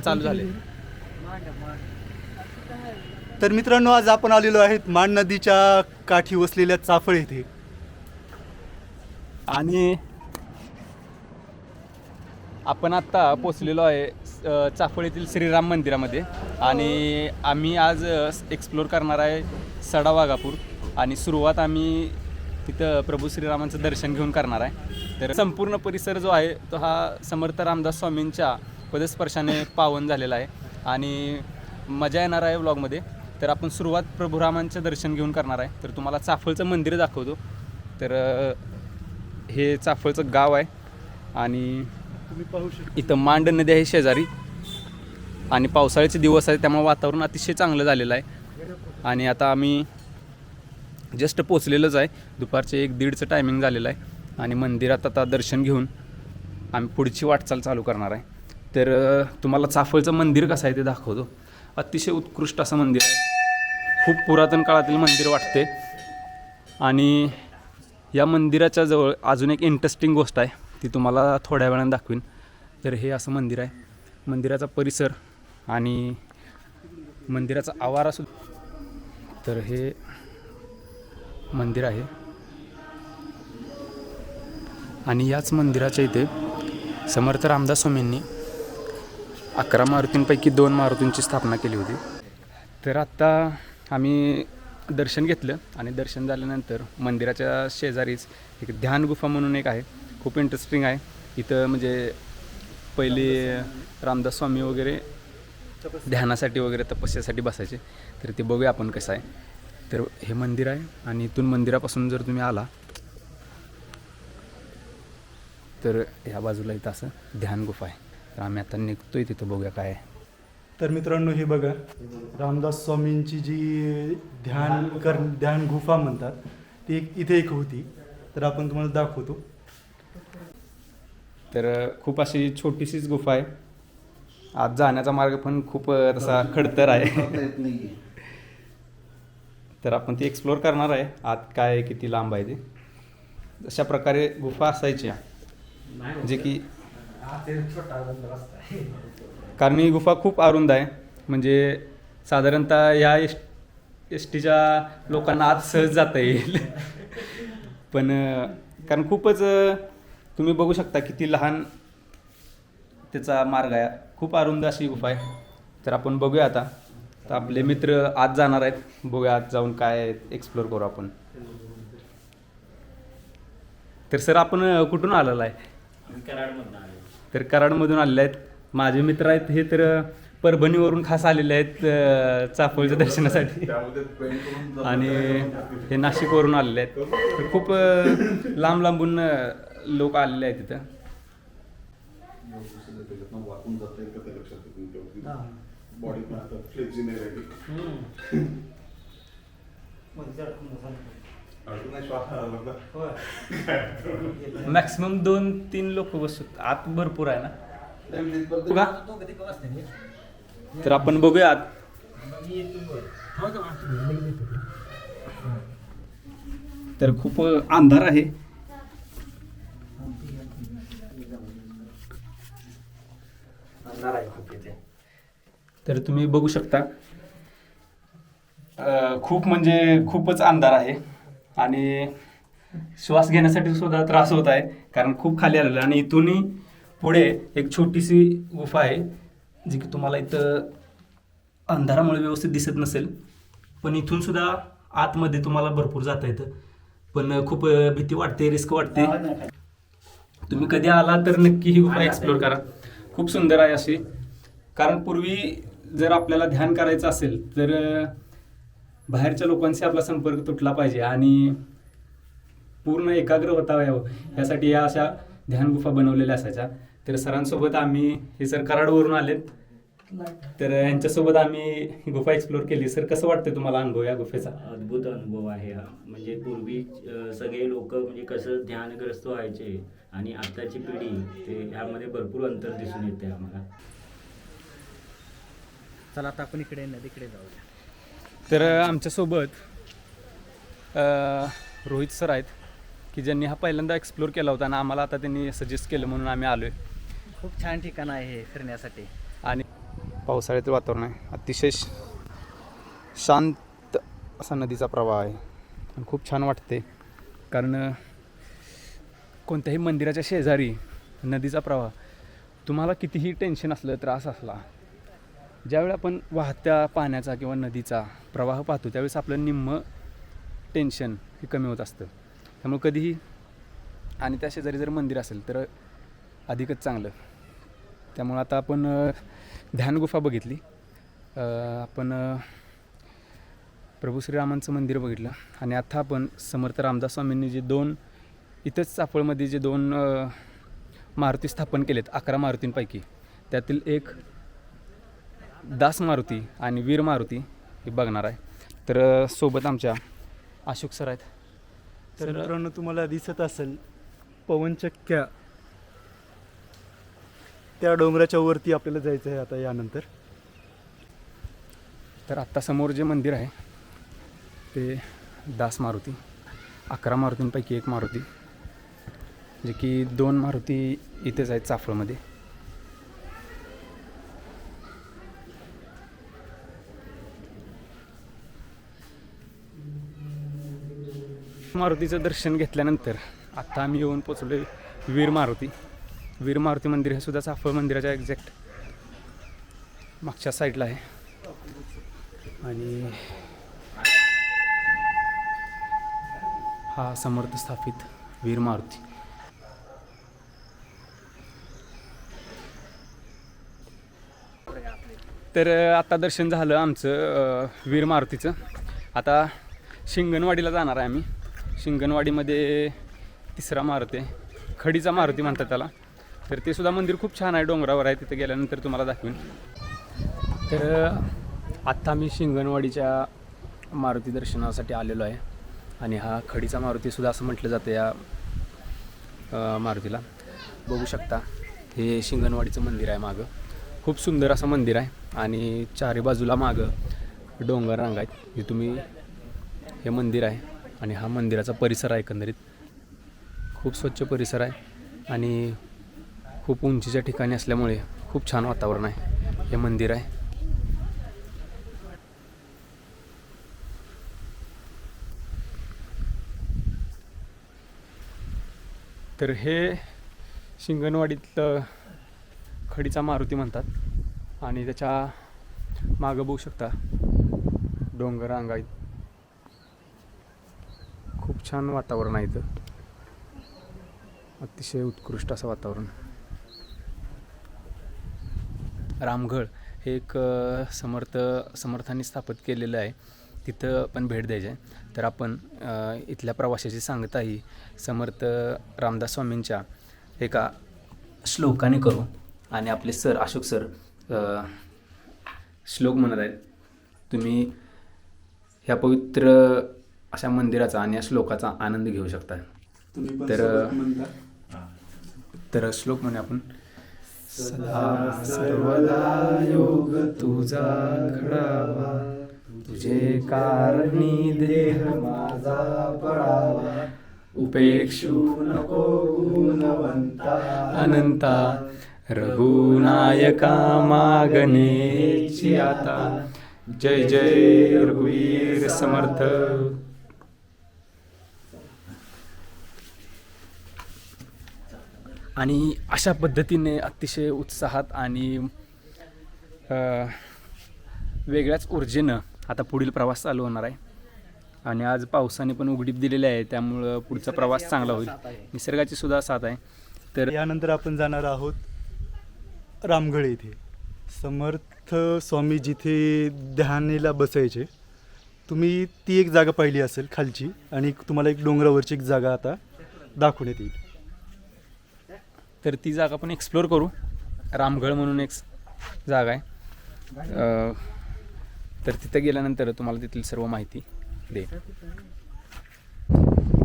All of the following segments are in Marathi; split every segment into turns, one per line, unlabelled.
चालू झाले.
तर मित्रांनो आज आपण आलेलो आहेत मान नदीच्या काठी वसलेल्या चाफळ येथे.
आणि आपण आत्ता पोचलेलो आहे अ, चाफळ येथील श्रीराम मंदिरामध्ये. आणि आम्ही आज एक्सप्लोर करणार आहे सडा वाघापूर. आणि सुरुवात आम्ही तिथं प्रभू श्रीरामांचं दर्शन घेऊन करणार आहे. तर संपूर्ण परिसर जो आहे तो हा समर्थ रामदास स्वामींच्या पदस्पर्शाने पावन झालेला आहे. आणि मजा येणार आहे व्लॉगमध्ये तर आपण सुरुवात प्रभू रामांचं दर्शन घेऊन करणार आहे. तर तुम्हाला चाफळचं मंदिर दाखवतो. तर हे चाफळचं गाव आहे. आणि
तुम्ही पाहू शकता.
इथं मांड नदी आहे शेजारी. आणि पावसाळ्याचे दिवस आहे त्यामुळे वातावरण अतिशय चांगलं झालेलं आहे. आणि आता आम्ही जस्ट पोचलेलंच आहे. दुपारचे एक दीडचं टायमिंग झालेलं आहे. आणि मंदिरात आता दर्शन घेऊन आम्ही पुढची वाटचाल चालू करणार आहे. तर तुम्हाला चाफळचं मंदिर कसं आहे ते दाखवतो. अतिशय उत्कृष्ट असं मंदिर आहे. खूप पुरातन काळातील मंदिर वाटते. आणि या मंदिराच्या जवळ अजून एक इंटरेस्टिंग गोष्ट आहे ती तुम्हाला थोड्या वेळानं दाखवीन. तर हे असं मंदिर आहे. मंदिराचा परिसर आणि मंदिराचा आवारा सुद्धा तर हे मंदिर आहे. आणि याच मंदिराच्या इथे समर्थ रामदास स्वामींनी अकरा मारुतींपैकी दोन मारुतींची स्थापना केली होती. तर आत्ता आम्ही दर्शन घेतलं आणि दर्शन झाल्यानंतर मंदिराच्या शेजारीच एक ध्यान गुफा म्हणून एक आहे. खूप इंटरेस्टिंग आहे. इथं म्हणजे पहिले रामदास स्वामी वगैरे ध्यानासाठी वगैरे तपस्यासाठी बसायचे. तर ते बघूया आपण कसं आहे. तर हे मंदिर आहे आणि इथून मंदिरापासून जर तुम्ही आला तर ह्या बाजूला इथं असं ध्यान गुफा आहे. तर आम्ही आता निघतोय तिथं बघूया काय
तर मित्रांनो हे बघा. रामदास स्वामींची जी ध्यान कर ध्यान गुफा म्हणतात ती एक इथे एक होती. तर आपण तुम्हाला दाखवतो.
तर खूप अशी छोटीशीच गुफा आहे. आत जाण्याचा मार्ग पण खूप तसा खडतर आहे. तर आपण ती एक्सप्लोअर करणार आहे. आत काय आहे, किती लांब आहे ते. अशा प्रकारे गुफा असायची जे की कारण ही गुफा खूप अरुंद आहे. म्हणजे साधारणतः या एस एस टीच्या लोकांना आत सहज जाता येईल. पण कारण खूपच तुम्ही बघू शकता किती लहान त्याचा मार्ग आहे. खूप अरुंद अशी गुफा आहे. तर आपण बघूया आता. तर आपले मित्र आत जाणार आहेत. बघूया आत जाऊन काय एक्सप्लोर करू आपण. तर सर आपण कुठून आलेला आहे. तर कराडमधून आलेले आहेत. माझे मित्र आहेत हे तर परभणीवरून खास आलेले आहेत अ, चाफळच्या दर्शनासाठी. आणि हे नाशिकवरून आलेले आहेत. तर खूप लांब लांबून लोक आलेले आहेत तिथं
बॉडी
मॅक्सिमम दोन तीन लोक बसू. आत भरपूर आहे ना? बघा तर आपण बघूया आत. तर खूप अंधार आहे. तर तुम्ही बघू शकता. खूप म्हणजे खूपच अंधार आहे. आणि श्वास घेण्यासाठी सुद्धा त्रास होत आहे कारण खूप खाली आलेलं आणि इथूनही पुढे एक छोटीशी गुफा आहे जी की तुम्हाला इथं अंधारामुळे व्यवस्थित दिसत नसेल. पण इथून सुद्धा आतमध्ये तुम्हाला भरपूर जाता येतं. पण खूप भीती वाटते रिस्क वाटते. तुम्ही कधी आला तर नक्की ही गुफा एक्सप्लोर करा. खूप सुंदर आहे अशी. कारण पूर्वी जर आपल्याला ध्यान करायचं असेल तर बाहेरच्या लोकांशी आपला संपर्क तुटला पाहिजे आणि पूर्ण एकाग्र होता यावं. यासाठी या अशा ध्यान गुफा बनवलेल्या असायच्या. तर सरांसोबत आम्ही हे सर कराडवरून आलेत. तर यांच्यासोबत आम्ही ही गुफा एक्सप्लोर केली. सर कसं वाटतं तुम्हाला अनुभव या गुफेचा?
अद्भुत अनुभव आहे हा. म्हणजे पूर्वी सगळे लोक म्हणजे कसं ध्यानग्रस्त व्हायचे आणि आताची पिढी ते ह्यामध्ये भरपूर अंतर दिसून येते आम्हाला.
चला आता आपण इकडे नदीकडे जाऊया.
तर आमच्यासोबत रोहित सर आहेत की ज्यांनी हा पहिल्यांदा एक्सप्लोर केला होता आणि आम्हाला आता त्यांनी सजेस्ट केलं म्हणून आम्ही आलो आहे
खूप छान ठिकाण आहे हे फिरण्यासाठी.
आणि पावसाळ्यातील वातावरण आहे. अतिशय शांत असा नदीचा प्रवाह आहे. आणि खूप छान वाटते कारण कोणत्याही मंदिराच्या शेजारी नदीचा प्रवाह तुम्हाला कितीही टेन्शन असलं त्रास असला ज्यावेळी आपण वाहत्या पाण्याचा किंवा नदीचा प्रवाह पाहतो त्यावेळेस आपलं निम्म टेन्शन हे कमी होत असतं. त्यामुळे कधीही आणि त्या शेजारी जर मंदिर असेल तर अधिकच चांगलं. त्यामुळं आता आपण ध्यान गुफा बघितली. आपण प्रभू श्रीरामांचं मंदिर बघितलं. आणि आता आपण समर्थ रामदास स्वामींनी जे दोन इथंच चाफळमध्ये जे दोन मारुती स्थापन केलेत अकरा मारुतींपैकी. त्यातील एक दास मारुती आणि वीर मारुती हे बघणार आहे. तर सोबत आमच्या अशोक सर आहेत.
तर मित्रांनो तुम्हाला दिसत असेल पवनचक्क्या त्या डोंगराच्या वरती आपल्याला जायचं आहे आता यानंतर.
तर आत्ता समोर जे मंदिर आहे ते दास मारुती अकरा मारुतींपैकी एक मारुती जे की दोन मारुती इथेच आहेत चाफळमध्ये. मारुतीचं दर्शन घेतल्यानंतर आत्ता आम्ही येऊन पोचलो वीर मारुती. वीर मारुती मंदिर हे सुद्धा साफळ मंदिराच्या एक्झॅक्ट मागच्या साईडला आहे. आणि हा समर्थ स्थापित वीर मारुती. तर आत्ता दर्शन झालं आमचं वीर मारुतीचं. आता शिंगणवाडीला जाणार आहे आम्ही. शिंगणवाडीमध्ये तिसरा मारुती आहे खडीचा मारुती म्हणतात त्याला. तर ते सुद्धा मंदिर खूप छान आहे डोंगरावर आहे तिथे गेल्यानंतर तुम्हाला दाखवेन. तर आत्ता मी शिंगणवाडीच्या मारुती दर्शनासाठी आलेलो आहे. आणि हा खडीचा मारुतीसुद्धा असं म्हटलं जातं या मारुतीला. बघू शकता हे शिंगणवाडीचं मंदिर आहे मागं. खूप सुंदर असं मंदिर आहे. आणि चारी बाजूला मागं डोंगर रांग आहेत. हे तुम्ही हे मंदिर आहे. आणि हा मंदिराचा परिसर आहे एकंदरीत. खूप स्वच्छ परिसर आहे आणि खूप उंचीच्या ठिकाणी असल्यामुळे खूप छान वातावरण आहे. हे मंदिर आहे. तर हे शिंगणवाडीतलं खडीचा मारुती म्हणतात आणि त्याच्या मागं बघू शकता डोंगर अंगाईत खूप छान वातावरण आहे इथं. अतिशय उत्कृष्ट असं वातावरण. रामगड हे एक समर्थ समर्थांनी स्थापित केलेलं आहे. तिथं पण भेट द्यायची आहे. तर आपण इथल्या प्रवाशाची सांगता ही समर्थ रामदास स्वामींच्या एका श्लोकाने करू. आणि आपले सर अशोक सर श्लोक म्हणत आहेत. तुम्ही ह्या पवित्र अशा मंदिराचा आणि या श्लोकाचा आनंद घेऊ शकता. तर- तर श्लोक म्हणे आपण. सदा सर्वदा योग तुझा घडावा. तुझे कारणी देह माझा पडावा. उपेक्षू नको गुणवंता. अनंता रघुनायका मागणेची आता. जय जय रघुवीर समर्थ. आणि अशा पद्धतीने अतिशय उत्साहात आणि वेगळ्याच ऊर्जेनं आता पुढील प्रवास चालू होणार आहे. आणि आज पावसाने पण उघडीप दिलेली आहे त्यामुळं पुढचा प्रवास चांगला होईल. निसर्गाची सुद्धा साथ आहे. तर
यानंतर आपण जाणार आहोत रामगड येथे. समर्थ स्वामी जिथे ध्यानेला बसायचे तुम्ही ती एक जागा पाहिली असेल खालची आणि तुम्हाला एक डोंगरावरची एक जागा आता दाखवण्यात येईल.
तर ती जागा आपण एक्सप्लोअर करू. रामगड म्हणून एक जागा आहे. तर तिथं गेल्यानंतर तुम्हाला तिथली सर्व माहिती दे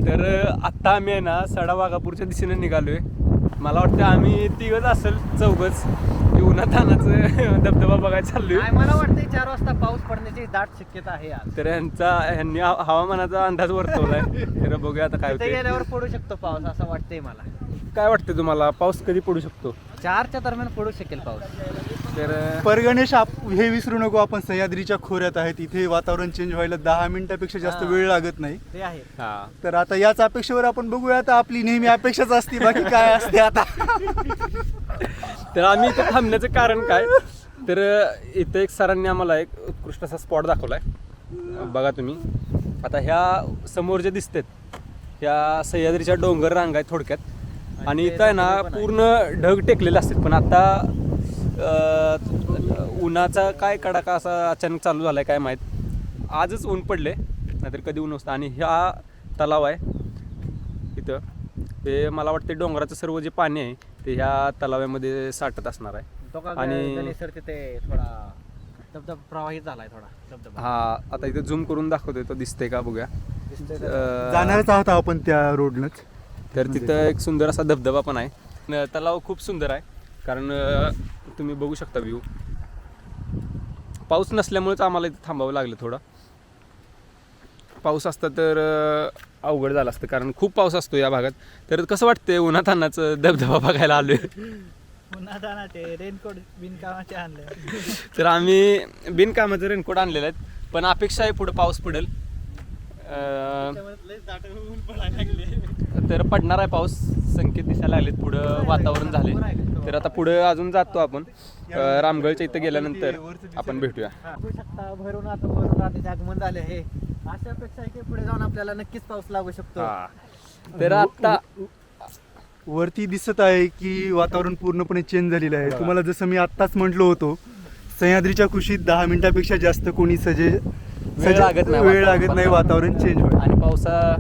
तर आत्ता आम्ही आहे ना सडावागापूरच्या दिशेने निघालोय. मला वाटतं आम्ही तिघच असेल चौघच. की उन्हातानाचं धबधबा बघायला चाललोय.
नाही मला वाटतंय चार वाजता पाऊस पडण्याची दाट शक्यता आहे
तर यांचा ह्यांनी हवा- हवामानाचा अंदाज वर्तवलाय. तर बघूया आता काय
गेल्यावर पडू शकतो पाऊस असं वाटतंय मला.
काय वाटतं तुम्हाला? पाऊस कधी पडू शकतो?
चारच्या दरम्यान पडू शकेल पाऊस.
तर
परगणेश आप हे विसरू नको आपण सह्याद्रीच्या खोऱ्यात आहेत. इथे वातावरण चेंज व्हायला दहा मिनिटापेक्षा जास्त वेळ लागत नाही.
ते आहे.
हा.
तर आता याच अपेक्षेवर आपण बघूया आता आपली नेहमी अपेक्षाच असते बाकी काय असते आता.
तर आम्ही इथं थांबण्याचं कारण काय? तर इथं एक सरांनी आम्हाला एक उत्कृष्ट असा स्पॉट दाखवलाय. बघा तुम्ही. आता ह्या समोर जे दिसतात ह्या सह्याद्रीच्या डोंगर रांग आहेत थोडक्यात. आणि इथं आहे ना पूर्ण ढग टेकलेले असतात. पण आता उन्हाचा काय कडाका असा अचानक चालू झालाय काय माहीत. आजच ऊन पडले नाहीतर कधी ऊन नसतं. आणि ह्या तलाव आहे इथं. ते मला वाटते डोंगराचं सर्व जे पाणी आहे ते ह्या तलाव्यामध्ये साठत असणार आहे. आणि-
गणेशर तिथे थोडा धबधबा प्रवाहित झालाय थोडा धबधबा.
हा आता इथे झूम करून दाखवतोय तो दिसतंय का बघूया.
जाणारच आहोत आपण त्या रोडनच
तर तिथं एक सुंदर असा धबधबा पण आहे. न- तलाव खूप सुंदर आहे. कारण अं, तुम्ही बघू शकता व्ह्यू पाऊस नसल्यामुळेच आम्हाला इथं थांबावं लागलं थोडं. पाऊस असता तर अं, अवघड झालं असतं. कारण खूप पाऊस असतो या भागात. तर कसं वाटतंय उन्हात अन्नाचं धबधबा बघायला आलोय?
पुन्हा रेनकोट बिनकामाचे आणले.
तर आम्ही बिनकामाचं रेनकोट आणलेलं आहेत. पण अपेक्षा आहे पुढे पाऊस पडेल. अं, तर पडणार आहे पाऊस. संकेत दिसायला लागलेत. पुढं वातावरण झाले तर आता पुढं अजून जातो आपण. रामगडच्या इथं गेल्यानंतर आपण भेटूया.
बघू शकता भरून आता भरून आगमन झाले हे. अशा अपेक्षा आहे की पुढे जाऊन आपल्याला नक्कीच पाऊस लागू शकतो.
तर आता
वरती दिसत आहे की वातावरण पूर्णपणे चेंज झालेलं आहे. तुम्हाला जसं मी आत्ताच म्हटलो होतो सह्याद्रीच्या कुशीत दहा मिनिटापेक्षा जास्त कोणी सजे
वेळ लागत नाही
वेळ लागत
वातावरण.
नाही वातावरण चेंज व्हायला
आणि पावसा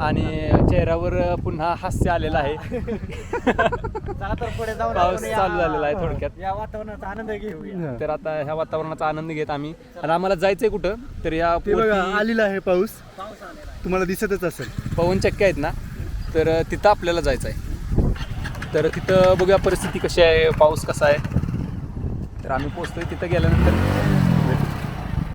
आणि चेहऱ्यावर पुन्हा हास्य आलेलं आहे.
चला तर पुढे जाऊन
पाऊस
आपण या-
चालू झालेला आहे थोडक्यात.
या वातावरणाचा आनंद घेऊया.
तर आता ह्या वातावरणाचा आनंद घेत आम्ही. आणि आम्हाला जायचंय कुठं? तर या
ते बघा
वरती
आलेला आहे पाऊस.
पाऊस आलेला आहे.
तुम्हाला दिसतच असेल.
पवन चक्क्या आहेत ना? तर तिथं आपल्याला जायचं आहे तर तिथं बघूया परिस्थिती कशी आहे पाऊस कसा आहे. तर आम्ही पोचतोय तिथं गेल्यानंतर.